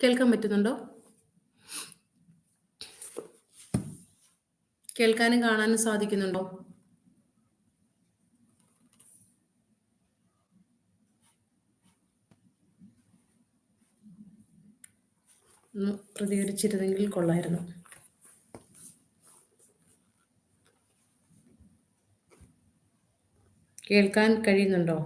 കേൾക്കാൻ പറ്റുന്നുണ്ടോ? കേൾക്കാനും കാണാനും സാധിക്കുന്നുണ്ടോ? പ്രതികരിച്ചിരുന്നെങ്കിൽ കൊള്ളായിരുന്നു. കേൾക്കാൻ കഴിയുന്നുണ്ടോ?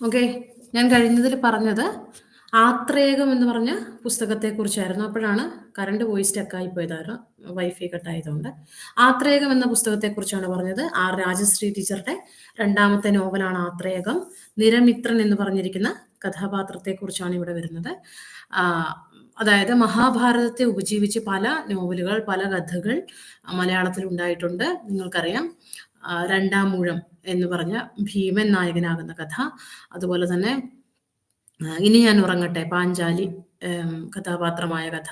ഓക്കെ ഞാൻ കഴിഞ്ഞതിൽ പറഞ്ഞത് ആത്രേകം എന്ന് പറഞ്ഞ പുസ്തകത്തെക്കുറിച്ചായിരുന്നു. അപ്പോഴാണ് കറണ്ട് പോയി സ്റ്റക്കായി പോയതായിരുന്നു. വൈഫൈ കട്ടായതുകൊണ്ട് ആത്രേകം എന്ന പുസ്തകത്തെക്കുറിച്ചാണ് പറഞ്ഞത്. ആർ രാജശ്രീ ടീച്ചറുടെ രണ്ടാമത്തെ നോവലാണ് ആത്രേകം. നിരമിത്രൻ എന്ന് പറഞ്ഞിരിക്കുന്ന കഥാപാത്രത്തെക്കുറിച്ചാണ് ഇവിടെ വരുന്നത്. അതായത് മഹാഭാരതത്തെ ഉപജീവിച്ച് പല നോവലുകൾ പല കഥകൾ മലയാളത്തിൽ ഉണ്ടായിട്ടുണ്ട് നിങ്ങൾക്കറിയാം. രണ്ടാം മൂഴം എന്ന് പറഞ്ഞ ഭീമൻ നായകനാകുന്ന കഥ. അതുപോലെ തന്നെ ഇനി ഞാൻ ഉറങ്ങട്ടെ പാഞ്ചാലി കഥാപാത്രമായ കഥ.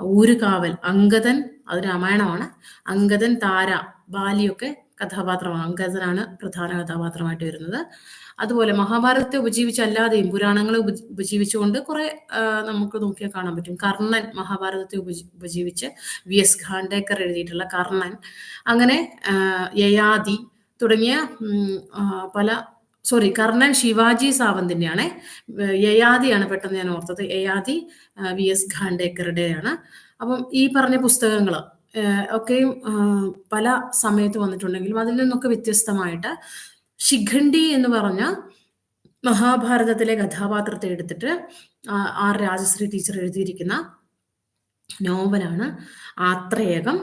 ഊരുകാവൽ അങ്കദൻ അത് രാമായണമാണ്. അങ്കദൻ താര ബാലിയൊക്കെ കഥാപാത്രമാണ് അങ്കജനാണ് പ്രധാന കഥാപാത്രമായിട്ട് വരുന്നത്. അതുപോലെ മഹാഭാരതത്തെ ഉപജീവിച്ചല്ലാതെയും പുരാണങ്ങളെ ഉപജ- ഉപജീവിച്ചുകൊണ്ട് കുറെ നമുക്ക് നോക്കിയാൽ കാണാൻ പറ്റും. കർണൻ മഹാഭാരതത്തെ ഉപജീ- ഉപജീവിച്ച് വി എസ് ഖാണ്ടേക്കർ എഴുതിയിട്ടുള്ള കർണൻ. അങ്ങനെ യയാദി തുടങ്ങിയ പല സോറി കർണൻ ശിവാജി സാവന്തിന്റെയാണ് യയാദിയാണ് പെട്ടെന്ന് ഞാൻ ഓർത്തത്. യയാദി വി എസ് ഖാണ്ടേക്കറുടെയാണ് അപ്പം ഈ പറഞ്ഞ പുസ്തകങ്ങൾ ഒക്കെയും പല സമയത്ത് വന്നിട്ടുണ്ടെങ്കിലും അതിൽ നിന്നൊക്കെ വ്യത്യസ്തമായിട്ട് ശിഖണ്ഡി എന്ന് പറഞ്ഞ മഹാഭാരതത്തിലെ കഥാപാത്രത്തെ എടുത്തിട്ട് ആർ രാജശ്രീ ടീച്ചർ എഴുതിയിരിക്കുന്ന നോവലാണ് ആത്രേയകം.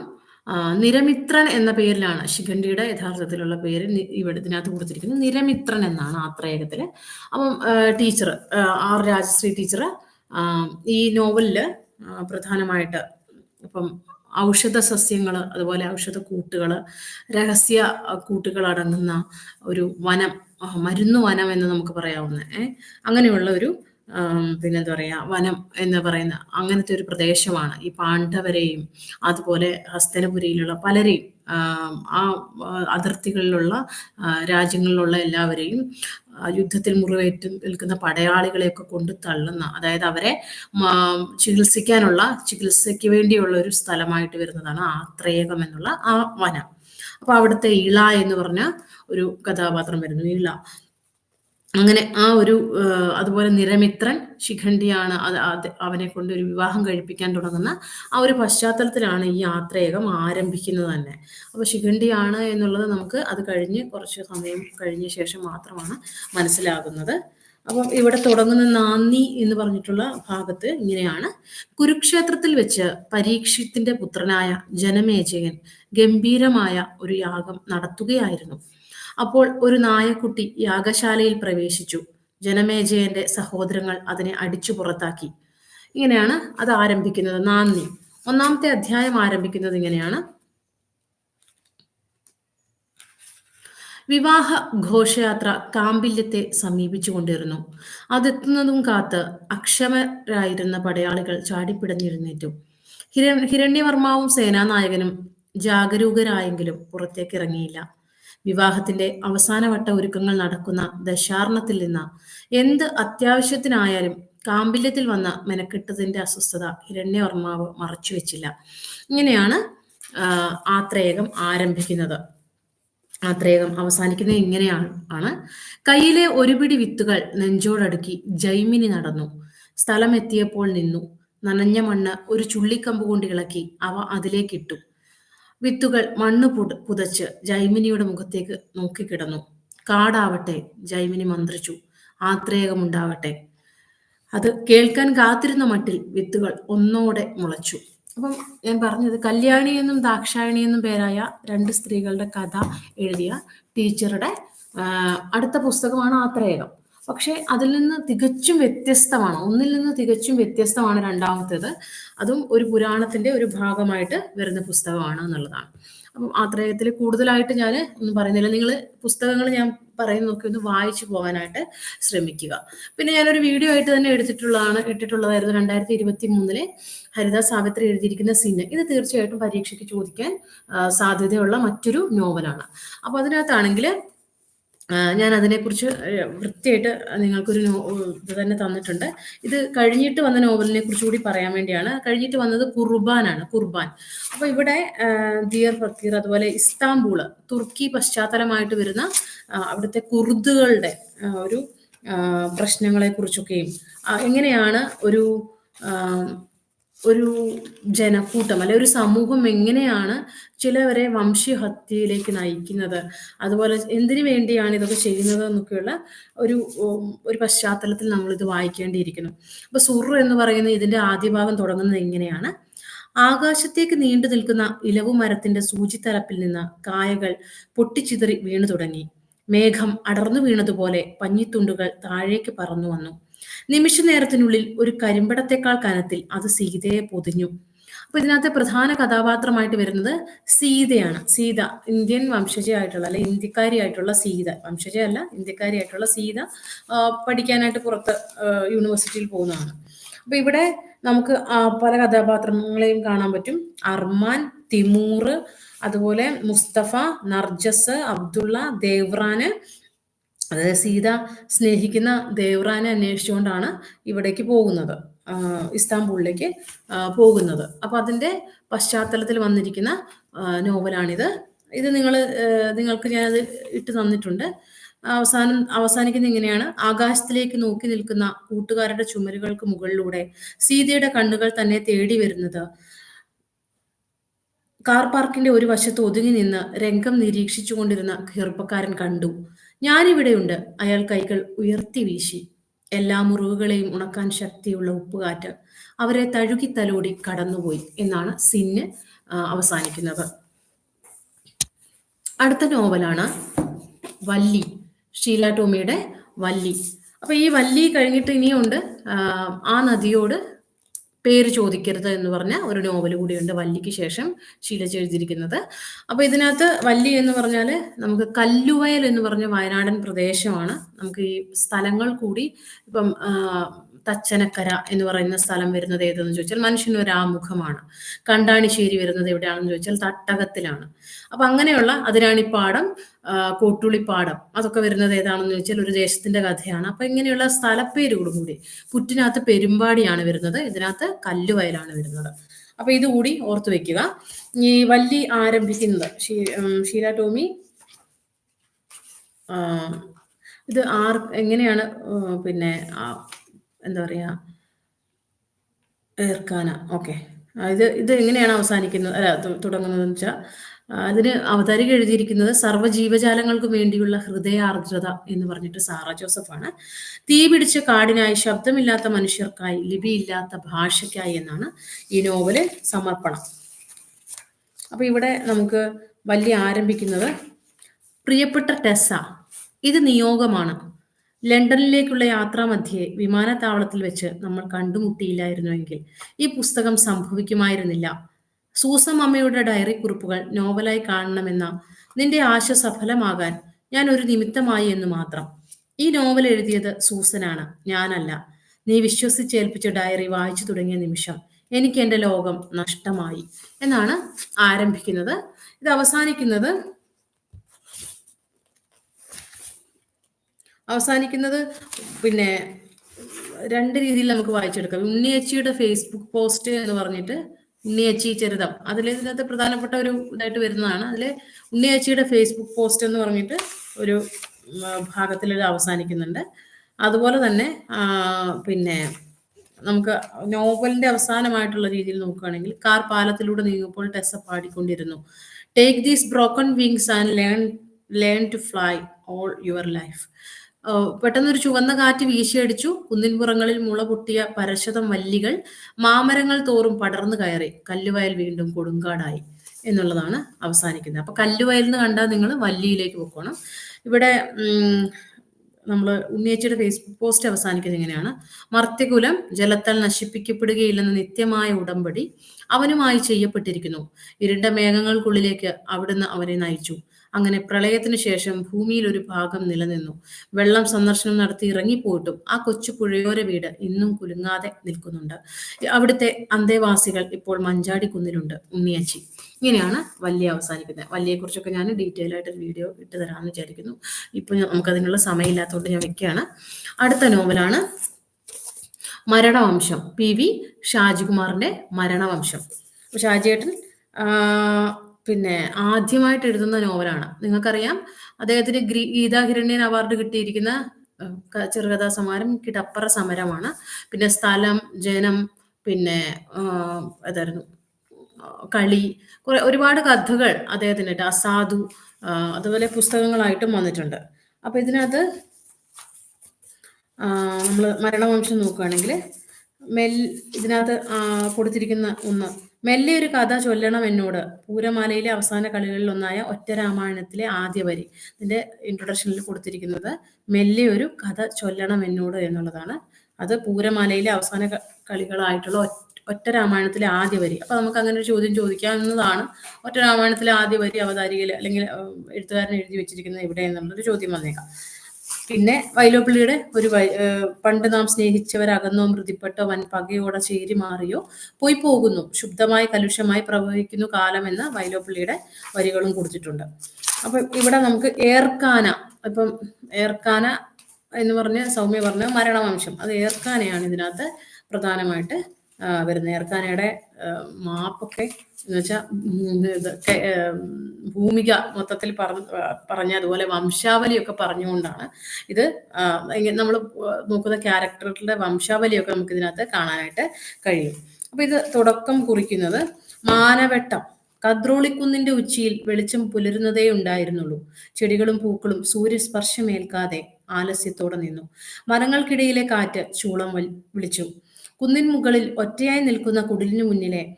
നിരമിത്രൻ എന്ന പേരിലാണ് ശിഖണ്ഡിയുടെ യഥാർത്ഥത്തിലുള്ള പേര് ഇവിടെ ഇതിനകത്ത് കൊടുത്തിരിക്കുന്നത്. നിരമിത്രൻ എന്നാണ് ആത്രേയകത്തിൽ. അപ്പം ടീച്ചർ ആർ രാജശ്രീ ടീച്ചർ ഈ നോവലിൽ പ്രധാനമായിട്ട് ഇപ്പം ഔഷധ സസ്യങ്ങൾ അതുപോലെ ഔഷധ കൂട്ടുകൾ രഹസ്യ കൂട്ടുകൾ അടങ്ങുന്ന ഒരു വനം മരുന്ന് വനം എന്ന് നമുക്ക് പറയാവുന്ന അങ്ങനെയുള്ള ഒരു പിന്നെന്താ പറയുക വനം എന്ന് പറയുന്ന അങ്ങനത്തെ ഒരു പ്രദേശമാണ് ഈ പാണ്ഡവരെയും അതുപോലെ ഹസ്തനപുരിയിലുള്ള പലരെയും. ആം, അതിർത്തികളിലുള്ള രാജ്യങ്ങളിലുള്ള എല്ലാവരെയും യുദ്ധത്തിൽ മുറിവേറ്റ് നിൽക്കുന്ന പടയാളികളെയൊക്കെ കൊണ്ട് തള്ളുന്ന അതായത് അവരെ ചികിത്സിക്കാനുള്ള ചികിത്സയ്ക്ക് വേണ്ടിയുള്ള ഒരു സ്ഥലമായിട്ട് വരുന്നതാണ് ആത്രേയകം എന്നുള്ള ആ വനം. അപ്പൊ അവിടുത്തെ ഇള എന്ന് പറഞ്ഞ ഒരു കഥാപാത്രം വരുന്നു. ഇള. അങ്ങനെ ആ ഒരു അതുപോലെ നിരമിത്രൻ ശിഖണ്ഡിയാണ് അത് അവനെ കൊണ്ട് ഒരു വിവാഹം കഴിപ്പിക്കാൻ തുടങ്ങുന്ന ആ ഒരു പശ്ചാത്തലത്തിലാണ് ഈ യാത്രയകം ആരംഭിക്കുന്നത് തന്നെ. അപ്പൊ ശിഖണ്ഡിയാണ് എന്നുള്ളത് നമുക്ക് അത് കഴിഞ്ഞ് കുറച്ച് സമയം കഴിഞ്ഞ ശേഷം മാത്രമാണ് മനസ്സിലാകുന്നത്. അപ്പം ഇവിടെ തുടങ്ങുന്ന നാന്ദി എന്ന് പറഞ്ഞിട്ടുള്ള ഭാഗത്ത് ഇങ്ങനെയാണ്. കുരുക്ഷേത്രത്തിൽ വെച്ച് പരീക്ഷത്തിന്റെ പുത്രനായ ജനമേജയൻ ഗംഭീരമായ ഒരു യാഗം നടത്തുകയായിരുന്നു. അപ്പോൾ ഒരു നായക്കുട്ടി യാഗശാലയിൽ പ്രവേശിച്ചു. ജനമേജയന്റെ സഹോദരങ്ങൾ അതിനെ അടിച്ചു പുറത്താക്കി. ഇങ്ങനെയാണ് അത് ആരംഭിക്കുന്നത്. നാന്ദി. ഒന്നാമത്തെ അധ്യായം ആരംഭിക്കുന്നത് ഇങ്ങനെയാണ്. വിവാഹ ഘോഷയാത്ര കാമ്പില്യത്തെ സമീപിച്ചുകൊണ്ടിരുന്നു. അതെത്തുന്നതും കാത്ത് അക്ഷമരായിരുന്ന പടയാളികൾ ചാടിപ്പിടഞ്ഞിരുന്നേറ്റു. ഹിര ഹിരണ്യവർമാവും സേനാനായകനും ജാഗരൂകരായെങ്കിലും പുറത്തേക്ക് ഇറങ്ങിയില്ല വിവാഹത്തിന്റെ അവസാനവട്ട ഒരുക്കങ്ങൾ നടക്കുന്ന ദശാർണത്തിൽ നിന്ന് എന്ത് അത്യാവശ്യത്തിനായാലും കാമ്പില്യത്തിൽ വന്ന മെനക്കെട്ടതിന്റെ അസ്വസ്ഥത ഹിരണ്യവർമാവ് മറച്ചുവെച്ചില്ല ഇങ്ങനെയാണ് ആത്രേകം ആരംഭിക്കുന്നത്. ആത്രേയകം അവസാനിക്കുന്നത് ഇങ്ങനെയാണ് ആണ്. കയ്യിലെ ഒരുപിടി വിത്തുകൾ നെഞ്ചോടടുക്കി ജൈമിനി നടന്നു. സ്ഥലമെത്തിയപ്പോൾ നിന്നു. നനഞ്ഞ മണ്ണ് ഒരു ചുള്ളിക്കമ്പ് കൊണ്ട് ഇളക്കി അവ അതിലേക്കിട്ടു. വിത്തുകൾ മണ്ണ് പുട് പുതച്ച് ജൈമിനിയുടെ മുഖത്തേക്ക് നോക്കിക്കിടന്നു. കാടാവട്ടെ ജൈമിനി മന്ത്രിച്ചു. ആത്രേയകമുണ്ടാവട്ടെ അത് കേൾക്കാൻ കാത്തിരുന്ന മട്ടിൽ വിത്തുകൾ ഒന്നോടെ മുളച്ചു. അപ്പം ഞാൻ പറഞ്ഞത് കല്യാണി എന്നും ദാക്ഷായണി എന്നും പേരായ രണ്ട് സ്ത്രീകളുടെ കഥ എഴുതിയ ടീച്ചറുടെ അടുത്ത പുസ്തകമാണ് ആത്രേയകം പക്ഷെ അതിൽ നിന്ന് തികച്ചും വ്യത്യസ്തമാണ്. ഒന്നിൽ നിന്ന് തികച്ചും വ്യത്യസ്തമാണ് രണ്ടാമത്തേത്. അതും ഒരു പുരാണത്തിന്റെ ഒരു ഭാഗമായിട്ട് വരുന്ന പുസ്തകമാണ് എന്നുള്ളതാണ്. അപ്പം ആത്രേയത്തിൽ കൂടുതലായിട്ട് ഞാൻ ഒന്നും പറയുന്നില്ല. നിങ്ങൾ പുസ്തകങ്ങൾ ഞാൻ പറയുന്നതൊക്കെ ഒന്ന് വായിച്ചു പോകാനായിട്ട് ശ്രമിക്കുക. പിന്നെ ഞാനൊരു വീഡിയോ ആയിട്ട് തന്നെ എടുത്തിട്ടുള്ളതാണ് ഇട്ടിട്ടുള്ളതായിരുന്നു രണ്ടായിരത്തി ഇരുപത്തി മൂന്നിലെ ഹരിത സാവിത്രി എഴുതിയിരിക്കുന്ന സിന്. ഇത് തീർച്ചയായിട്ടും പരീക്ഷയ്ക്ക് ചോദിക്കാൻ സാധ്യതയുള്ള മറ്റൊരു നോവലാണ്. അപ്പോൾ അതിനകത്താണെങ്കിൽ ഞാൻ അതിനെക്കുറിച്ച് വൃത്തിയായിട്ട് നിങ്ങൾക്കൊരു ഇത് തന്നെ തന്നിട്ടുണ്ട്. ഇത് കഴിഞ്ഞിട്ട് വന്ന നോവലിനെ കുറിച്ച് കൂടി പറയാൻ വേണ്ടിയാണ്. കഴിഞ്ഞിട്ട് വന്നത് കുർബാനാണ് കുർബാൻ. അപ്പോൾ ഇവിടെ ദിയർ ഫക്കീർ അതുപോലെ ഇസ്താംബൂൾ തുർക്കി പശ്ചാത്തലമായിട്ട് വരുന്ന അവിടുത്തെ കുർദുകളുടെ ഒരു പ്രശ്നങ്ങളെ കുറിച്ചൊക്കെയും എങ്ങനെയാണ് ഒരു ഒരു ജനക്കൂട്ടം അല്ലെ ഒരു സമൂഹം എങ്ങനെയാണ് ചിലവരെ വംശീയഹത്യയിലേക്ക് നയിക്കുന്നത്? അതുപോലെ എന്തിനു വേണ്ടിയാണ് ഇതൊക്കെ ചെയ്യുന്നത് എന്നൊക്കെയുള്ള ഒരു ഒരു പശ്ചാത്തലത്തിൽ നമ്മൾ ഇത് വായിക്കേണ്ടിയിരിക്കുന്നു. അപ്പൊ സുറു എന്ന് പറയുന്ന ഇതിന്റെ ആദ്യ ഭാഗം തുടങ്ങുന്നത് എങ്ങനെയാണ്? ആകാശത്തേക്ക് നീണ്ടു നിൽക്കുന്ന ഇലവു മരത്തിന്റെ സൂചിത്തലപ്പിൽ നിന്ന് കായകൾ പൊട്ടിച്ചിതറി വീണു തുടങ്ങി. മേഘം അടർന്നു വീണതുപോലെ പഞ്ഞിത്തുണ്ടുകൾ താഴേക്ക് പറന്നു വന്നു. നിമിഷ നേരത്തിനുള്ളിൽ ഒരു കരിമ്പടത്തെക്കാൾ കനത്തിൽ അത് സീതയെ പൊതിഞ്ഞു. അപ്പൊ ഇതിനകത്ത് പ്രധാന കഥാപാത്രമായിട്ട് വരുന്നത് സീതയാണ്. സീത ഇന്ത്യൻ വംശജയായിട്ടുള്ള അല്ലെ ഇന്ത്യക്കാരിയായിട്ടുള്ള സീത. വംശജയല്ല ഇന്ത്യക്കാരിയായിട്ടുള്ള സീത പഠിക്കാനായിട്ട് പുറത്ത് യൂണിവേഴ്സിറ്റിയിൽ പോകുന്നതാണ്. അപ്പൊ ഇവിടെ നമുക്ക് പല കഥാപാത്രങ്ങളെയും കാണാൻ പറ്റും. അർമാൻ തിമൂർ അതുപോലെ മുസ്തഫ നർജസ് അബ്ദുള്ള ദേവ്രാന് അതായത് സീത സ്നേഹിക്കുന്ന ദേവ്രാനെ അന്വേഷിച്ചുകൊണ്ടാണ് ഇവിടേക്ക് പോകുന്നത് ഇസ്താംബൂളിലേക്ക് പോകുന്നത്. അപ്പൊ അതിന്റെ പശ്ചാത്തലത്തിൽ വന്നിരിക്കുന്ന നോവലാണിത്. ഇത് നിങ്ങൾ നിങ്ങൾക്ക് ഞാനത് ഇട്ട് തന്നിട്ടുണ്ട്. അവസാനം അവസാനിക്കുന്ന ഇങ്ങനെയാണ്. ആകാശത്തിലേക്ക് നോക്കി നിൽക്കുന്ന കൂട്ടുകാരുടെ ചുമരുകൾക്ക് മുകളിലൂടെ സീതയുടെ കണ്ണുകൾ തന്നെ തേടി വരുന്നത്. കാർ പാർക്കിന്റെ ഒരു വശത്ത് ഒതുങ്ങി നിന്ന് രംഗം നിരീക്ഷിച്ചുകൊണ്ടിരുന്ന ചെറുപ്പക്കാരൻ കണ്ടു. ഞാനിവിടെയുണ്ട്. അയാൾ കൈകൾ ഉയർത്തി വീശി. എല്ലാ മുറിവുകളെയും ഉണക്കാൻ ശക്തിയുള്ള ഉപ്പുകാറ്റ് അവരെ തഴുകി തലോടി കടന്നുപോയി എന്നാണ് സിന്ന് അവസാനിക്കുന്നത്. അടുത്ത നോവലാണ് വല്ലി ഷീല ടോമിയുടെ വല്ലി. അപ്പൊ ഈ വല്ലി കഴിഞ്ഞിട്ട് ഇനിയുണ്ട് ആ നദിയോട് പേര് ചോദിക്കരുത് എന്ന് പറഞ്ഞ ഒരു നോവൽ കൂടിയുണ്ട് വല്ലിക്ക് ശേഷം ശീലച്ച് എഴുതിയിരിക്കുന്നത്. അപ്പൊ ഇതിനകത്ത് വല്ലി എന്ന് പറഞ്ഞാൽ നമുക്ക് കല്ലുവയൽ എന്ന് പറഞ്ഞ വയനാടൻ പ്രദേശമാണ്. നമുക്ക് ഈ സ്ഥലങ്ങൾ കൂടി ഇപ്പം തച്ചനക്കര എന്ന് പറയുന്ന സ്ഥലം വരുന്നത് ഏതെന്ന് ചോദിച്ചാൽ മനുഷ്യന് ഒരു ആമുഖമാണ് കണ്ടാണിശ്ശേരി വരുന്നത് എവിടെയാണെന്ന് ചോദിച്ചാൽ തട്ടകത്തിലാണ്. അപ്പൊ അങ്ങനെയുള്ള അതിരാണിപ്പാടം കോട്ടുളിപ്പാടം അതൊക്കെ വരുന്നത് ഏതാണെന്ന് ചോദിച്ചാൽ ഒരു ദേശത്തിന്റെ കഥയാണ്. അപ്പൊ ഇങ്ങനെയുള്ള സ്ഥലപ്പേരുകളും കൂടി പുറ്റിനകത്ത് പെരുമ്പാടിയാണ് വരുന്നത്. ഇതിനകത്ത് കല്ലുവയലാണ് വരുന്നത്. അപ്പൊ ഇതുകൂടി ഓർത്തു വെക്കുക. ഈ വല്ലി ആരംഭിക്കുന്നത് ഷീല ടോമി ഇത് ആർ എങ്ങനെയാണ് പിന്നെ എന്താ പറയുക ഏർക്കാന. ഓക്കെ. ഇത് ഇത് എങ്ങനെയാണ് അവസാനിക്കുന്നത് അല്ല തുടങ്ങുന്നതെന്ന് വെച്ചാൽ അതിന് അവതാരിക എഴുതിയിരിക്കുന്നത് സർവജീവജാലങ്ങൾക്ക് വേണ്ടിയുള്ള ഹൃദയാർദ്രത എന്ന് പറഞ്ഞിട്ട് സാറ ജോസഫാണ്. തീ പിടിച്ച കാടിനായി ശബ്ദമില്ലാത്ത മനുഷ്യർക്കായി ലിപിയില്ലാത്ത ഭാഷയ്ക്കായി എന്നാണ് ഈ നോവൽ സമർപ്പണം. അപ്പൊ ഇവിടെ നമുക്ക് വലിയ ആരംഭിക്കുന്നത് പ്രിയപ്പെട്ട ടെസ ഇത് നിയോഗമാണ്. ലണ്ടനിലേക്കുള്ള യാത്രാമധ്യേ വിമാനത്താവളത്തിൽ വെച്ച് നമ്മൾ കണ്ടുമുട്ടിയില്ലായിരുന്നുവെങ്കിൽ ഈ പുസ്തകം സംഭവിക്കുമായിരുന്നില്ല. സൂസം അമ്മയുടെ ഡയറി കുറിപ്പുകൾ നോവലായി കാണണമെന്ന നിന്റെ ആശ സഫലമാകാൻ ഞാൻ ഒരു നിമിത്തമായി എന്ന് മാത്രം. ഈ നോവൽ എഴുതിയത് സൂസനാണ് ഞാനല്ല. നീ വിശ്വസിച്ചേൽപ്പിച്ച ഡയറി വായിച്ചു തുടങ്ങിയ നിമിഷം എനിക്ക് എന്റെ ലോകം നഷ്ടമായി എന്നാണ് ആരംഭിക്കുന്നത്. ഇത് അവസാനിക്കുന്നത് അവസാനിക്കുന്നത് പിന്നെ രണ്ട് രീതിയിൽ നമുക്ക് വായിച്ചെടുക്കാം. ഉണ്ണിയച്ചിയുടെ ഫേസ്ബുക്ക് പോസ്റ്റ് എന്ന് പറഞ്ഞിട്ട് ഉണ്ണിയച്ചി ചരിതം അതിൽ ഇതിനകത്ത് പ്രധാനപ്പെട്ട ഒരു ഇതായിട്ട് വരുന്നതാണ്. അതിൽ ഉണ്ണിയച്ചിയുടെ ഫേസ്ബുക്ക് പോസ്റ്റ് എന്ന് പറഞ്ഞിട്ട് ഒരു ഭാഗത്തിൽ അവസാനിക്കുന്നുണ്ട്. അതുപോലെ തന്നെ പിന്നെ നമുക്ക് നോവലിന്റെ അവസാനമായിട്ടുള്ള രീതിയിൽ നോക്കുകയാണെങ്കിൽ കാർ പാലത്തിലൂടെ നീങ്ങുമ്പോൾ Tessa പാടിക്കൊണ്ടിരുന്നു. Take these broken wings and learn learn to fly all your life പെട്ടെന്നൊരു ചുവന്ന കാറ്റ് വീശിയടിച്ചു. കുന്നിൻപുറങ്ങളിൽ മുള പൊട്ടിയ പരശതം വല്ലികൾ മാമരങ്ങൾ തോറും പടർന്നു കയറി. കല്ലുവയൽ വീണ്ടും കൊടുങ്കാടായി എന്നുള്ളതാണ് അവസാനിക്കുന്നത്. അപ്പൊ കല്ലുവയൽ കണ്ടാൽ നിങ്ങൾ വല്ലിയിലേക്ക് പോകണം ഇവിടെ നമ്മൾ ഉണ്ണിയേച്ചിയുടെ ഫേസ്ബുക്ക് പോസ്റ്റ് അവസാനിക്കുന്നത് ഇങ്ങനെയാണ്. മർത്യകുലം ജലത്താൽ നശിപ്പിക്കപ്പെടുകയില്ലെന്ന നിത്യമായ ഉടമ്പടി അവനുമായി ചെയ്യപ്പെട്ടിരിക്കുന്നു. ഇരുണ്ട മേഘങ്ങൾക്കുള്ളിലേക്ക് അവിടുന്ന് അവനെ നയിച്ചു. അങ്ങനെ പ്രളയത്തിന് ശേഷം ഭൂമിയിൽ ഒരു ഭാഗം നിലനിന്നു. വെള്ളം സന്ദർശനം നടത്തി ഇറങ്ങിപ്പോയിട്ടും ആ കൊച്ചു പുഴയോര വീട് ഇന്നും കുലുങ്ങാതെ നിൽക്കുന്നുണ്ട്. അവിടുത്തെ അന്തേവാസികൾ ഇപ്പോൾ മഞ്ചാടി കുന്നിലുണ്ട് ഉണ്ണിയച്ചി. ഇങ്ങനെയാണ് വല്യ അവസാനിക്കുന്നത്. വല്യയെ കുറിച്ചൊക്കെ ഞാൻ ഡീറ്റെയിൽ ആയിട്ട് ഒരു വീഡിയോ ഇട്ട് തരാമെന്ന് വിചാരിക്കുന്നു. ഇപ്പൊ നമുക്ക് അതിനുള്ള സമയമില്ലാത്തതുകൊണ്ട് ഞാൻ വെക്കുകയാണ് അടുത്ത നോവലാണ് മരണവംശം. P V ഷാജികുമാറിന്റെ മരണവംശം. ഷാജിയേട്ടൻ പിന്നെ ആദ്യമായിട്ട് എഴുതുന്ന നോവലാണ്. നിങ്ങൾക്കറിയാം അദ്ദേഹത്തിന് ഗീതാ ഹിരണ്യൻ അവാർഡ് കിട്ടിയിരിക്കുന്ന ചെറുകഥാ സമാരം കിടപ്പറ സമരമാണ്. പിന്നെ സ്ഥലം ജനം പിന്നെ അതായിരുന്നു കളി കുറെ ഒരുപാട് കഥകൾ അദ്ദേഹത്തിന് അസാധു അതുപോലെ പുസ്തകങ്ങളായിട്ടും വന്നിട്ടുണ്ട്. അപ്പൊ ഇതിനകത്ത് നമ്മൾ മരണവംശം നോക്കുകയാണെങ്കിൽ മെൽ ഇതിനകത്ത് കൊടുത്തിരിക്കുന്ന ഒന്ന് മെല്ലെ ഒരു കഥ ചൊല്ലണം എന്നോട്. പൂരമാലയിലെ അവസാന കളികളിൽ ഒന്നായ ഒറ്റ രാമായണത്തിലെ ആദ്യ വരി. ഇതിന്റെ ഇൻട്രൊഡക്ഷനിൽ കൊടുത്തിരിക്കുന്നത് മെല്ലെ ഒരു കഥ ചൊല്ലണം എന്നോട് എന്നുള്ളതാണ്. അത് പൂരമാലയിലെ അവസാന കളികളായിട്ടുള്ള ഒറ്റ രാമായണത്തിലെ ആദ്യ വരി. അപ്പൊ നമുക്ക് അങ്ങനെ ഒരു ചോദ്യം ചോദിക്കാവുന്നതാണ്. ഒറ്റ രാമായണത്തിലെ ആദ്യ വരി അവതാരികയിൽ അല്ലെങ്കിൽ എഴുത്തുകാരൻ എഴുതി വെച്ചിരിക്കുന്നത് എവിടെ എന്നുള്ളൊരു ചോദ്യം വന്നേക്കാം. പിന്നെ വൈലോപ്പിള്ളിയുടെ ഒരു പണ്ട് നാം സ്നേഹിച്ചവരകന്നോ മൃതിപ്പെട്ടോ വൻ പകയോടെ ചേരി മാറിയോ പോയി പോകുന്നു. ശുദ്ധമായി കലുഷമായി പ്രവഹിക്കുന്നു കാലമെന്ന വൈലോപ്പിള്ളിയുടെ വരികളും കൊടുത്തിട്ടുണ്ട് അപ്പൊ ഇവിടെ നമുക്ക് ഏർക്കാന ഇപ്പം ഏർക്കാന എന്ന് പറഞ്ഞ സൗമ്യ പറഞ്ഞ മരണവംശം. അത് ഏർക്കാനയാണ് ഇതിനകത്ത് പ്രധാനമായിട്ട് വരുന്നത്. ഏർക്കാനയുടെ മാപ്പൊക്കെ എന്ന് വെച്ചാൽ ഭൂമിക മൊത്തത്തിൽ പറഞ്ഞ പറഞ്ഞ അതുപോലെ വംശാവലിയൊക്കെ പറഞ്ഞുകൊണ്ടാണ് ഇത് നമ്മൾ നോക്കുന്ന ക്യാരക്ടറുടെ വംശാവലിയൊക്കെ നമുക്ക് ഇതിനകത്ത് കാണാനായിട്ട് കഴിയും. അപ്പൊ ഇത് തുടക്കം കുറിക്കുന്നത് മാനവട്ടം. കദ്രോളിക്കുന്നിന്റെ ഉച്ചിയിൽ വെളിച്ചം പുലരുന്നതേ ഉണ്ടായിരുന്നുള്ളൂ. ചെടികളും പൂക്കളും സൂര്യസ്പർശമേൽക്കാതെ ആലസ്യത്തോടെ നിന്നു. മരങ്ങൾക്കിടയിലെ കാറ്റ് ചൂളം വിളിച്ചു. കുന്നിൻ മുകളിൽ ഒറ്റയായി നിൽക്കുന്ന കുടിലിനു മുന്നിലെ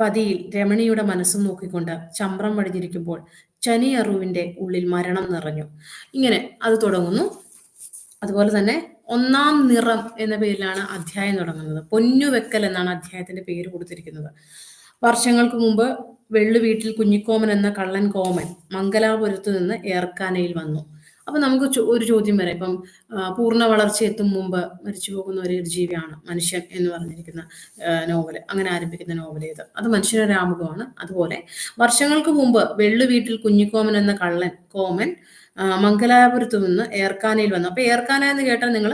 പതിയിൽ രമണിയുടെ മനസ്സും നോക്കിക്കൊണ്ട് ചമ്രം വടിഞ്ഞിരിക്കുമ്പോൾ ചനി അറുവിന്റെ ഉള്ളിൽ മരണം നിറഞ്ഞു. ഇങ്ങനെ അത് തുടങ്ങുന്നു. അതുപോലെ തന്നെ ഒന്നാം നിറം എന്ന പേരിലാണ് അധ്യായം തുടങ്ങുന്നത്. പൊന്നുവെക്കൽ എന്നാണ് അധ്യായത്തിന്റെ പേര് കൊടുത്തിരിക്കുന്നത്. വർഷങ്ങൾക്ക് മുമ്പ് വെള്ളു വീട്ടിൽ കുഞ്ഞിക്കോമൻ എന്ന കള്ളൻ കോമൻ മംഗലാപുരത്തു നിന്ന് ഏർക്കാനയിൽ വന്നു. അപ്പൊ നമുക്ക് ഒരു ചോദ്യം വരാം. ഇപ്പം പൂർണ വളർച്ച എത്തും മുമ്പ് മരിച്ചു പോകുന്ന ഒരു ജീവിയാണ് മനുഷ്യൻ എന്ന് പറഞ്ഞിരിക്കുന്ന നോവൽ. അങ്ങനെ ആരംഭിക്കുന്ന നോവൽ ഇത്. അത് മനുഷ്യനൊരു ആമുഖമാണ്. അതുപോലെ വർഷങ്ങൾക്ക് മുമ്പ് വെള്ളു വീട്ടിൽ കുഞ്ഞിക്കോമൻ എന്ന കള്ളൻ കോമൻ മംഗലാപുരത്ത് നിന്ന് ഏർക്കാനയിൽ വന്നു. അപ്പൊ ഏർക്കാന എന്ന് കേട്ടാൽ നിങ്ങൾ